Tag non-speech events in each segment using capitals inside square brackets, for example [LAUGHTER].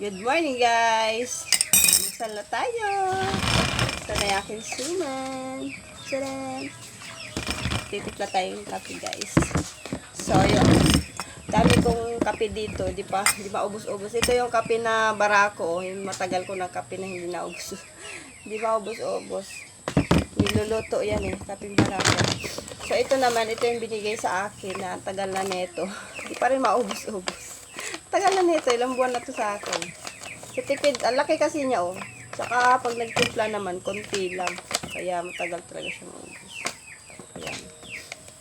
Good morning, guys! Buksan na tayo! Ito na aking suman. Tcharan! Titipla tayong kape, guys. So, yun. Dami kong kape dito. Di pa, di ba ubos-ubos. Ito yung kape na barako. Yung matagal ko ng kape na hindi na ubos. [LAUGHS] di ba ubos-ubos. Niluluto yan eh. Kaping barako. So, ito naman. Ito yung binigay sa akin na tagal na neto. [LAUGHS] Di pa rin maubos-ubos. Tagal na nito, ilang buwan na to sa akin. Sa ang laki kasi niya oh. Saka pag nagtimpla naman, konti lang. Kaya matagal talaga siya maubos. Ayan.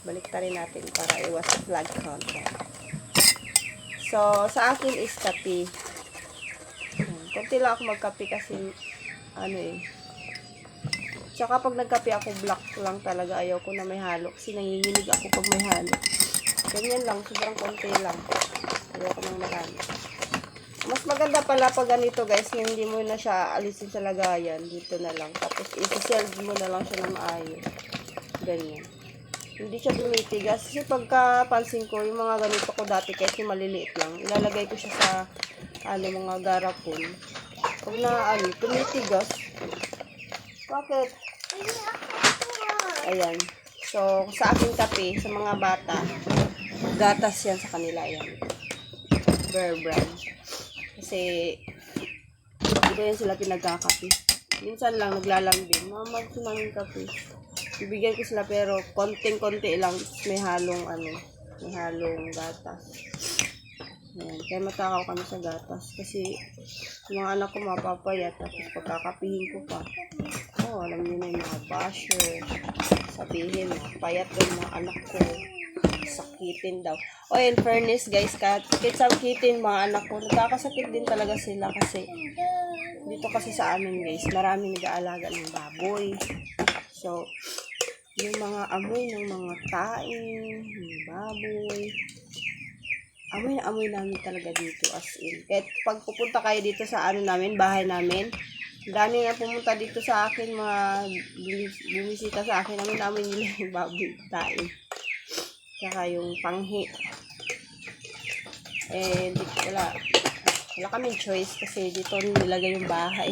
Balik rin natin para iwas flag content. So, sa akin is kape. Konti lang ako magkape kasi, ano eh. Tsaka pag nagkape ako, black lang talaga. Ayaw ko na may halo. Kasi nanginginig ako pag may halo. Ganyan lang, sobrang konti lang. Ayaw ko ng marami. Mas maganda pala pag ganito guys, yung hindi mo na siya alisin sa lagayan. Dito na lang. Tapos isi-serve mo na lang siya ng maayos. Ganyan. Hindi siya tumitigas. Kasi pagka ko, yung mga ganito ko dati yung maliliit lang, ilalagay ko siya sa ano, mga garapon. Pag na ano, tumitigas. Bakit? Ayan. So, sa aking kape, sa mga bata, gatas yan sa kanila. Ayan. Bear brand. Kasi, dito yan sila pinagkakape. Minsan lang, naglalambing. Mama, gusto namin kape. Bibigyan ko sila pero konting-konti lang may halong ano, may halong gatas. Ayan. Kaya matakaw kami sa gatas. Kasi, mga anak ko mapapayat. Tapos pagkakapihin ko pa. Oh, alam niyo na yung mga basher. Sabihin, mga payat yung mga anak ko. Sakitin daw. O, in fairness, guys, kahit sakitin mga anak ko, nagkakasakit din talaga sila kasi dito kasi sa amin, guys, maraming nag-aalaga ng baboy. So, yung mga amoy ng mga tain, ng baboy, amoy na amoy namin talaga dito as in. Kahit pag pupunta kayo dito sa ano namin, bahay namin, dami nga pumunta dito sa akin, mga bumi- bumisita sa akin, namin namin nila [LAUGHS] yung baboy tain. Saka yung panghi. Eh, di, wala. Wala kaming choice kasi dito nilagay yung bahay.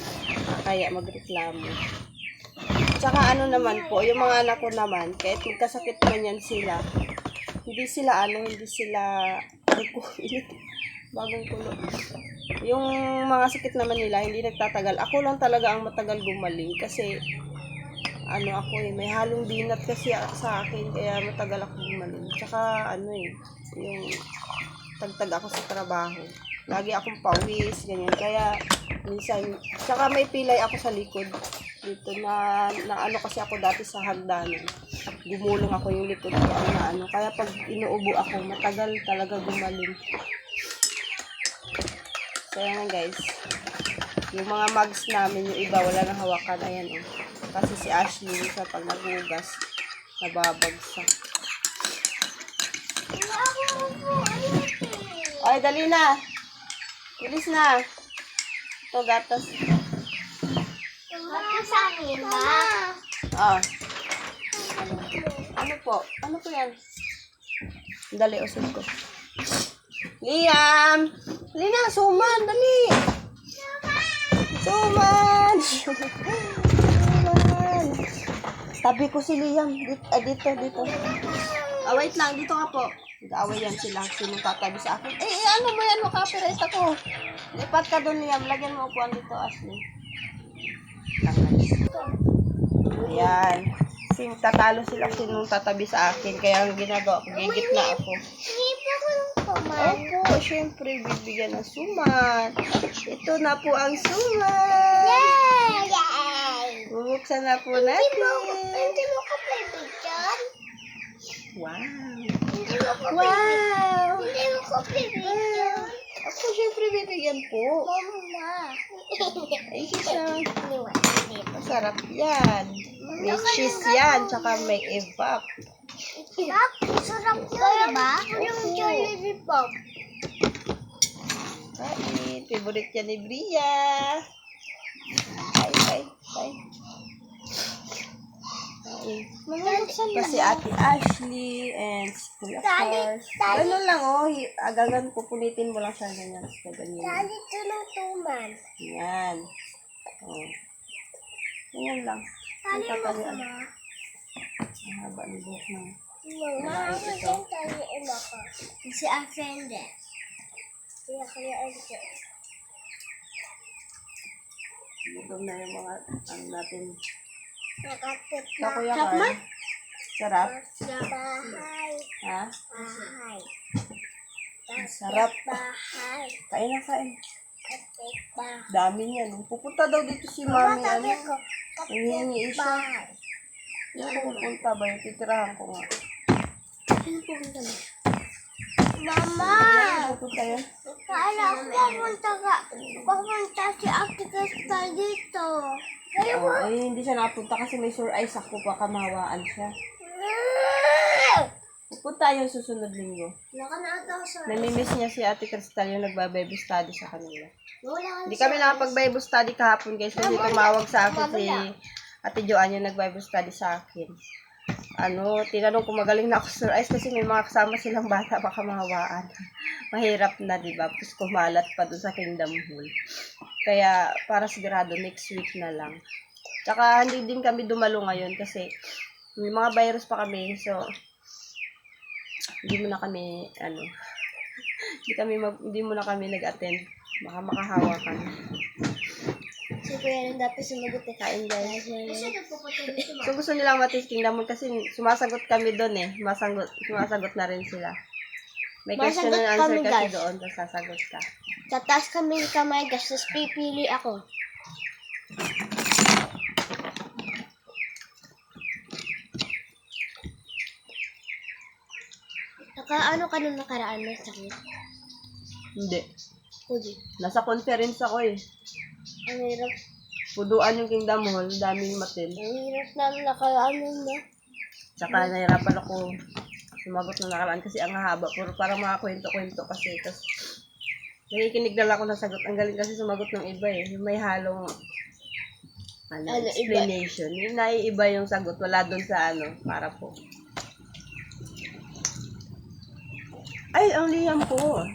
[LAUGHS] Kaya magreklamo. Tsaka ano naman po, yung mga anak ko naman, kahit magkasakit man yan sila, hindi sila ano, hindi sila, init. [LAUGHS] bagong kulo. Yung mga sakit naman nila, hindi nagtatagal. Ako lang talaga ang matagal gumaling kasi, ano ako eh, may halong binat kasi sa akin, kaya matagal ako gumaling. Tsaka ano eh, yung tagtag ako sa trabaho. Lagi akong pawis, ganyan. Kaya, minsan, tsaka may pilay ako sa likod. Dito na, na ano kasi ako dati sa hagdanan. Gumulong ako yung likod ko, na ano. Kaya pag inuubo ako, matagal talaga gumaling. So, yan guys. Yung mga mugs namin, yung iba, wala nang hawakan. Ayan, oh. Kasi si Ashley, sa pag nagugas, nababagsak. Ay, dali na. Bilis na. Ito, gatas. sa akin, ma. Ah. Ano po? Ano po yan? Dali, usod ko. Liam! Dali na, suman, dali! Suman! suman! [LAUGHS] Tabi ko si Liam. Dito, ah, dito, dito. Ah, wait lang, dito ka po. Nag-away yan sila. Sinong tatabi sa akin. Eh, eh, ano mo yan? Makapirest ako. Lipat ka doon, Liam. Lagyan mo upuan dito, Ashley. Ayan. Kasi tatalo sila sinong tatabi sa akin. Kaya ang ginagawa ko, gigit na ako. Opo, syempre, bibigyan ng suman. Ito na po ang suman. Yay! Bubuksan na po Hindi mo, natin. hindi mo ko bibigyan. Wow. Hindi mo ko Wow. Hindi mo ko bibigyan. Ako, syempre, bibigyan po. Mama. Siya. Iniwan dito. Masarap yan. May cheese yan, tsaka may evap. Sarap? Sarap yun, ba? Yung Jollibee Pop. Kain. Favorite yan ni Bria. Ay, mo. Kasi Ate Ashley and si Kuya Cars. Ganun lang oh. Agagan po punitin mo lang siya ganyan. So, ganyan. Dali tunutuman. Yan. Oh. Ganyan lang. Dali mo ma. Ang haba ng buhok ng Mama, ako din taliin ako. Si Afrende. Kaya kaya ito. Gutom na yung mga ano natin. Nakapit Sa na. Kuya Sarap ma? Cars. Sarap. Sa bahay. Ha? Bahay. Sarap. Bahay. Kain na kain. Dami niyan. oh. Pupunta daw dito si Mami. Ano? Nangihingi siya. Ko pupunta ba? Yung titirahan ko nga. Mama! Pupunta yan. Kala ko pupunta ka. Pupunta si Ate Crystal dito. Mo? Oh, ay, hindi siya napunta kasi may sure eyes ako. Baka mahawaan siya. Pupunta yung susunod linggo. Na ata sa... Namimiss niya si Ate Crystal yung nagba-Bible study sa kanila. Wala Hindi kami nakapag-Bible study kahapon guys kasi tumawag sa akin si Ate Joanne yung nag-Bible study sa akin. Ano, tinanong ko magaling na ako sa eyes kasi may mga kasama silang bata baka mahawaan. [LAUGHS] Mahirap na, di ba? Tapos kumalat pa doon sa Kingdom Hall. Kaya para sigurado next week na lang. Tsaka hindi din kami dumalo ngayon kasi may mga virus pa kami. So, hindi mo na kami, ano, [LAUGHS] hindi kami mag, hindi mo na kami nag-attend. Baka makahawa ka Kuya nang dapat sumagot eh. Kain guys. So gusto nila matisting naman kasi sumasagot kami doon eh. Sumasagot, sumasagot na rin sila. May question Masagot and answer kami, kasi guys. doon, tapos sasagot ka. Tataas kami ng kamay, guys, tapos pipili ako. Naka ano ka nung nakaraan mo sakit? Hindi. Hindi. Nasa conference ako eh. Ang hirap. Puduan yung Kingdom Hall, daming matin. Ang hirap na nakaraan mo na. Tsaka nahirapan ako sumagot na nakaraan kasi ang haba. Puro parang mga kwento-kwento kasi. Tapos nakikinig na lang ako ng sagot. Ang galing kasi sumagot ng iba eh. Yung may halong ano, Ano, iba? explanation. Yung naiiba yung sagot. Wala doon sa ano, para po. Ay, ang liyam po.